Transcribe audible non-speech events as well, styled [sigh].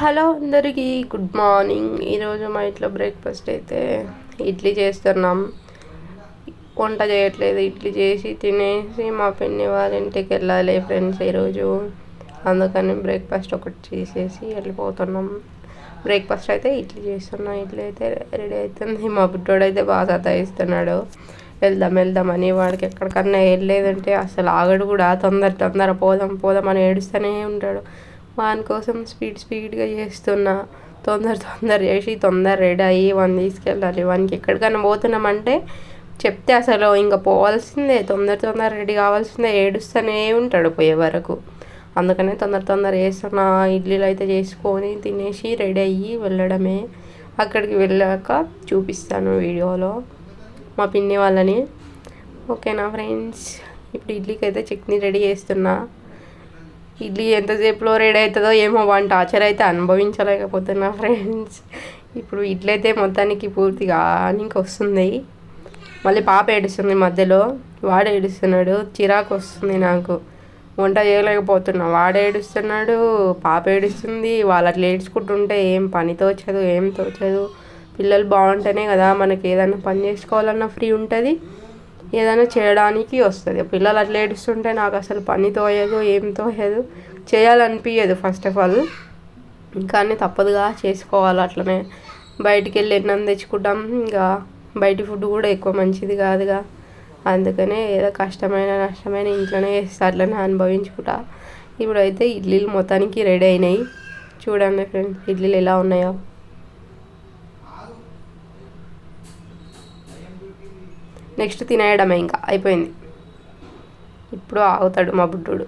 Hello అందరికీ good morning. ఈరోజు మా ఇంట్లో బ్రేక్ఫాస్ట్ అయితే ఇడ్లీ చేస్తున్నాం. వంట చేయట్లేదు ఇడ్లీ చేసి తినేసి మా పిన్ని వాళ్ళ ఇంటికి వెళ్ళాలి ఫ్రెండ్స్ ఈరోజు. అందుకని బ్రేక్ఫాస్ట్ ఒకటి చేసేసి వెళ్ళిపోతున్నాం. బ్రేక్ఫాస్ట్ అయితే ఇడ్లీ చేస్తున్నాం. ఇడ్లీ అయితే రెడీ అవుతుంది. మా బుడ్డోడు అయితే బాగా సతాయిస్తున్నాడు. వెళ్దాం వెళ్దాం అని వాడికి ఎక్కడికన్నా వెళ్ళలేదంటే అసలు ఆగడు కూడా. తొందర తొందర పోదాం పోదాం అని ఏడుస్తూనే ఉంటాడు. వాని కోసం స్పీడ్ స్పీడ్గా చేస్తున్నా. తొందర తొందర చేసి తొందర రెడీ అయ్యి వన్ తీసుకెళ్ళాలి. వానికి ఎక్కడికైనా పోతున్నామంటే చెప్తే అసలు ఇంకా పోవాల్సిందే. తొందర తొందర రెడీ కావాల్సిందే. ఏడుస్తూనే ఉంటాడు పోయే వరకు. అందుకనే తొందర తొందర చేస్తున్నా. ఇడ్లీలు అయితే చేసుకొని తినేసి రెడీ అయ్యి వెళ్ళడమే. అక్కడికి వెళ్ళాక చూపిస్తాను వీడియోలో మా పిన్ని వాళ్ళని. ఓకేనా ఫ్రెండ్స్? ఇప్పుడు ఇడ్లీకి అయితే చట్నీ రెడీ చేస్తున్నా. ఇడ్లీ ఎంతసేపులో రెడీ అవుతుందో ఏమో వంట టార్చర్ అయితే అనుభవించలేకపోతున్నా [laughs] ఫ్రెండ్స్ ఇప్పుడు ఇడ్లీ అయితే మొత్తానికి పూర్తిగా ఇంక వస్తుంది. మళ్ళీ పాప ఏడుస్తుంది మధ్యలో. వాడు ఏడుస్తున్నాడు. చిరాకు వస్తుంది నాకు. వంట చేయలేకపోతున్నా. వాడు ఏడుస్తున్నాడు పాప ఏడుస్తుంది. వాళ్ళు అట్లా ఏడ్చుకుంటుంటే ఏం పని తోచదు ఏం తోచదు. పిల్లలు బాగుంటేనే కదా మనకి ఏదైనా పని చేసుకోవాలన్నా ఫ్రీ ఉంటుంది. ఏదైనా చేయడానికి వస్తుంది. పిల్లలు అట్లా ఏడుస్తుంటే నాకు అసలు పని తోయదు ఏం తోయదు. చేయాలనిపించదు ఫస్ట్ ఆఫ్ ఆల్ కానీ తప్పదుగా చేసుకోవాలి అట్లనే. బయటికి వెళ్ళి ఎన్నం తెచ్చుకుంటాం. ఇంకా బయటి ఫుడ్ కూడా ఎక్కువ మంచిది కాదుగా. అందుకనే ఏదో కష్టమైన నష్టమైన ఇంట్లోనే వేస్తే అట్లనే అనుభవించుకుంటా. ఇప్పుడైతే ఇడ్లీలు మొత్తానికి రెడీ అయినాయి. చూడండి ఫ్రెండ్స్ ఇడ్లీలు ఎలా ఉన్నాయో. నెక్స్ట్ తినేయడమే ఇంకా. అయిపోయింది. ఇప్పుడు ఆగుతాడు మా బుడ్డోడు.